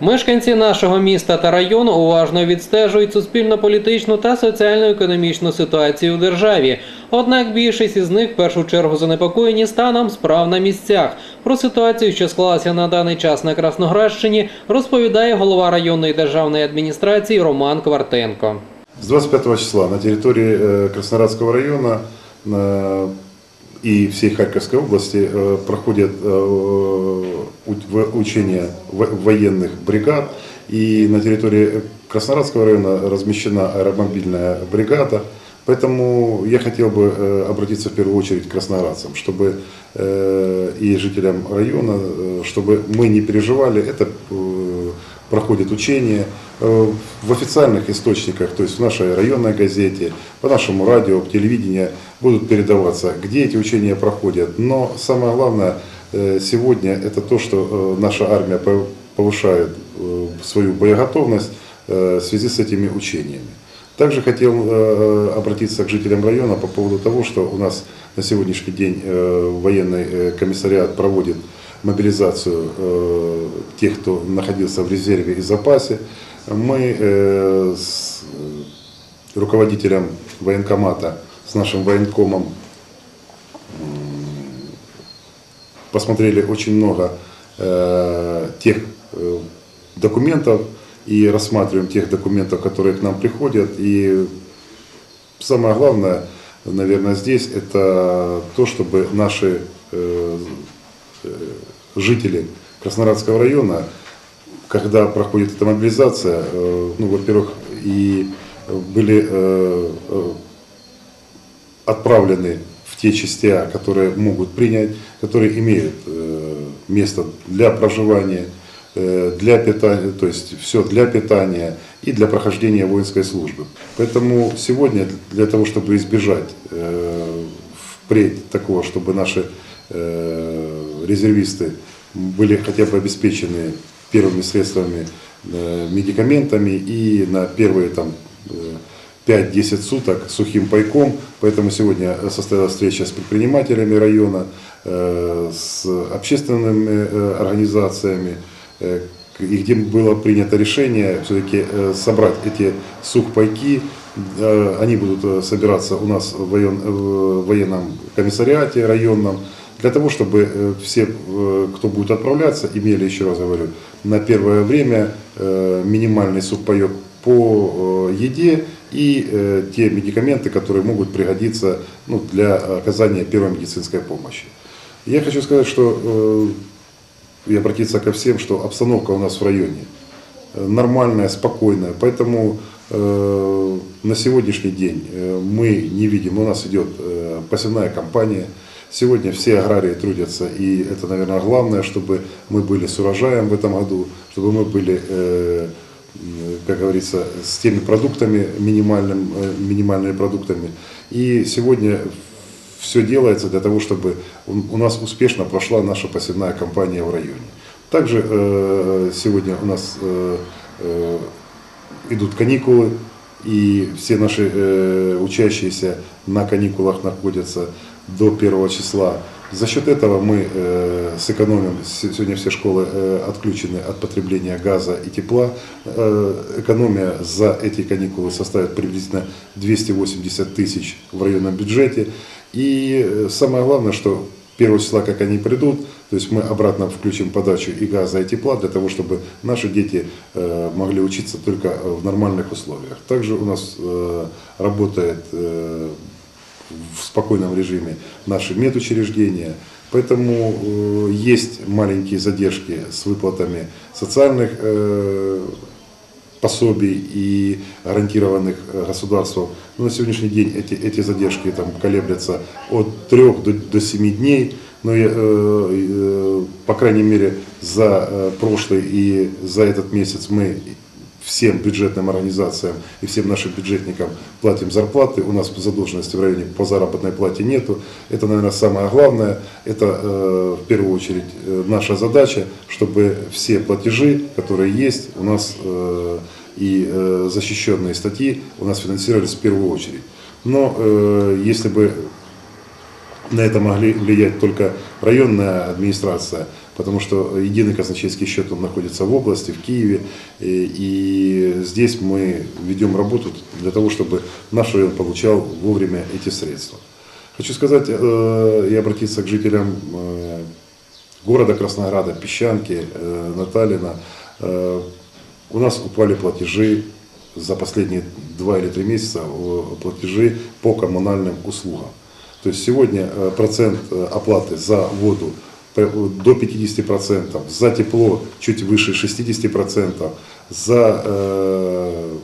Мешканці нашого міста та району уважно відстежують суспільно-політичну та соціально-економічну ситуацію у державі. Однак більшість із них в першу чергу занепокоєні станом справ на місцях. Про ситуацію, що склалася на даний час на Красноградщині, розповідає голова районної державної адміністрації Роман Квартенко. С 25 числа на территории э, Краснодарского района э, и всей Харьковской области э, проходят э, учения во- военных бригад. И на территории Краснодарского района размещена аэромобильная бригада. Поэтому я хотел бы э, обратиться в первую очередь к краснодарцам, чтобы и жителям района, чтобы мы не переживали. Это проходит учения э, в официальных источниках, то есть в нашей районной газете, по нашему радио, по телевидению будут передаваться, где эти учения проходят. Но самое главное э, сегодня это то, что э, наша армия пов- повышает свою боеготовность в связи с этими учениями. Также хотел обратиться к жителям района по поводу того, что у нас на сегодняшний день военный комиссариат проводит мобилизацию э, тех, кто находился в резерве и запасе. Мы э, с э, руководителем военкомата, с нашим военкомом посмотрели очень много э, тех э, документов и рассматриваем тех документов, которые к нам приходят. И самое главное, наверное, здесь это то, чтобы наши э, э, жители Краснодарского района, когда проходит эта мобилизация, э, ну, во-первых, и были э, э, отправлены в те части, которые могут принять, которые имеют э, место для проживания, э, для питания, то есть все для питания и для прохождения воинской службы. Поэтому сегодня для того, чтобы избежать э, впредь такого, чтобы наши э, резервисты были хотя бы обеспечены первыми средствами, э, медикаментами и на первые там э, 5-10 суток сухим пайком. Поэтому сегодня состоялась встреча с предпринимателями района, э, с общественными э, организациями, э, и где было принято решение все-таки э, собрать эти сухпайки. Э, Они будут э, собираться у нас в военном комиссариате районном, для того, чтобы э, все, э, кто будет отправляться, имели, еще раз говорю, на первое время э, минимальный сухпайок по еде и те медикаменты, которые могут пригодиться ну, для оказания первой медицинской помощи. Я хочу сказать, что и обратиться ко всем, что обстановка у нас в районе нормальная, спокойная. Поэтому на сегодняшний день мы не видим, у нас идет посевная кампания. Сегодня все аграрии трудятся, и это, наверное, главное, чтобы мы были с урожаем в этом году, чтобы мы были, э, как говорится, с теми продуктами, минимальным, э, минимальными продуктами. И сегодня все делается для того, чтобы у нас успешно прошла наша посевная кампания в районе. Также э, сегодня у нас идут каникулы, и все наши учащиеся на каникулах находятся до первого числа. За счет этого мы э, сэкономим, Се- сегодня все школы э, отключены от потребления газа и тепла. Э, экономия за эти каникулы составит приблизительно 280 тысяч в районном бюджете. И э, самое главное, что 1 числа, как они придут, то есть мы обратно включим подачу и газа, и тепла для того, чтобы наши дети э, могли учиться только в нормальных условиях. Также у нас э, работает в спокойном режиме наши медучреждения. Поэтому э, есть маленькие задержки с выплатами социальных э, пособий и гарантированных э, государством. Но на сегодняшний день эти, эти задержки там колеблятся от 3 до, до 7 дней. Но э, э, по крайней мере за э, прошлый и за этот месяц мы всем бюджетным организациям и всем нашим бюджетникам платим зарплаты. У нас задолженности в районе по заработной плате нету. Это, наверное, самое главное. Это э, в первую очередь э, наша задача, чтобы все платежи, которые есть, у нас э, и защищенные статьи у нас финансировались в первую очередь. Но если бы на это могли влиять только районная администрация, потому что единый казначейский счет он находится в области, в Киеве, и, и здесь мы ведем работу для того, чтобы наш район получал вовремя эти средства. Хочу сказать э, и обратиться к жителям э, города Краснограда, Песчанки, э, Наталина. Э, у нас упали платежи за последние два или три месяца, э, платежи по коммунальным услугам. То есть сегодня э, процент э, оплаты за воду до 50%, за тепло чуть выше 60%, за э,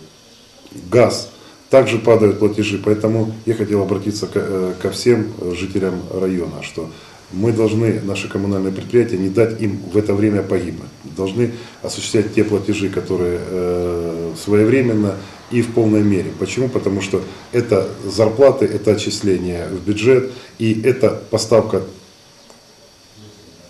газ также падают платежи. Поэтому я хотел обратиться ко, э, ко всем жителям района, что мы должны, наши коммунальные предприятия, не дать им в это время погибнуть. Должны осуществлять те платежи, которые э, своевременно и в полной мере. Почему? Потому что это зарплаты, это отчисления в бюджет и это поставка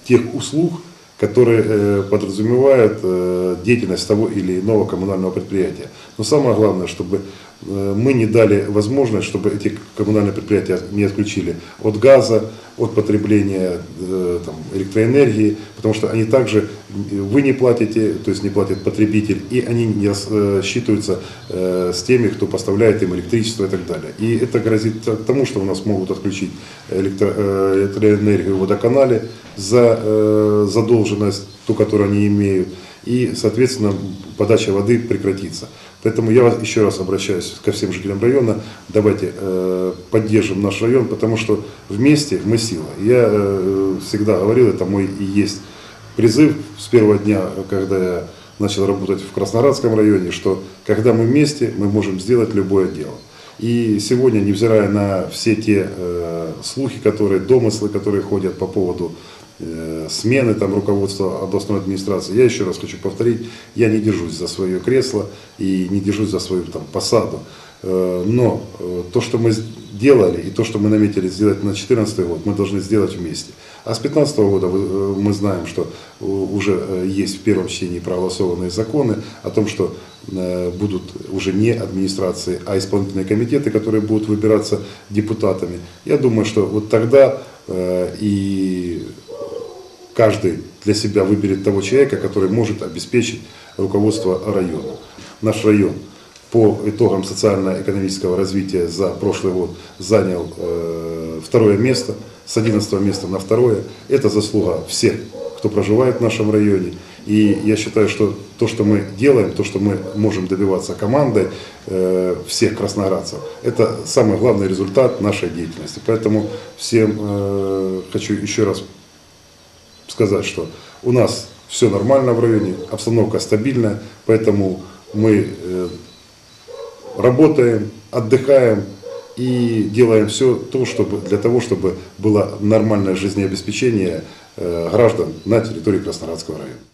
тех услуг, которые э, подразумевают э, деятельность того или иного коммунального предприятия. Но самое главное, чтобы мы не дали возможность, чтобы эти коммунальные предприятия не отключили от газа, от потребления э, там, электроэнергии, потому что они также, э, вы не платите, то есть не платит потребитель, и они не э, считываются э, с теми, кто поставляет им электричество и так далее. И это грозит тому, что у нас могут отключить электро- э, электроэнергию в водоканале за э, задолженность, ту, которую они имеют, и, соответственно, подача воды прекратится. Поэтому я еще раз обращаюсь ко всем жителям района, давайте э, поддержим наш район, потому что вместе мы сила. Я э, всегда говорил, это мой и есть призыв с первого дня, когда я начал работать в Красноградском районе, что когда мы вместе, мы можем сделать любое дело. И сегодня, невзирая на все те э, слухи, которые, домыслы, которые ходят по поводу смены там, руководства областной администрации, я еще раз хочу повторить, я не держусь за свое кресло и не держусь за свою там, посаду. Э, но э, то, что мы делали и то, что мы наметили сделать на 2014 год, мы должны сделать вместе. А с 2015 года э, мы знаем, что э, уже э, есть в первом чтении проголосованные законы о том, что э, будут уже не администрации, а исполнительные комитеты, которые будут выбираться депутатами. Я думаю, что вот тогда э, и каждый для себя выберет того человека, который может обеспечить руководство района. Наш район по итогам социально-экономического развития за прошлый год занял э, второе место, с 11 места на второе. Это заслуга всех, кто проживает в нашем районе. И я считаю, что то, что мы делаем, то, что мы можем добиваться командой э, всех красноградцев, это самый главный результат нашей деятельности. Поэтому всем э, хочу еще раз сказать, что у нас все нормально в районе, обстановка стабильная, поэтому мы э, работаем, отдыхаем и делаем все то, чтобы, для того, чтобы было нормальное жизнеобеспечение э, граждан на территории Краснодарского района.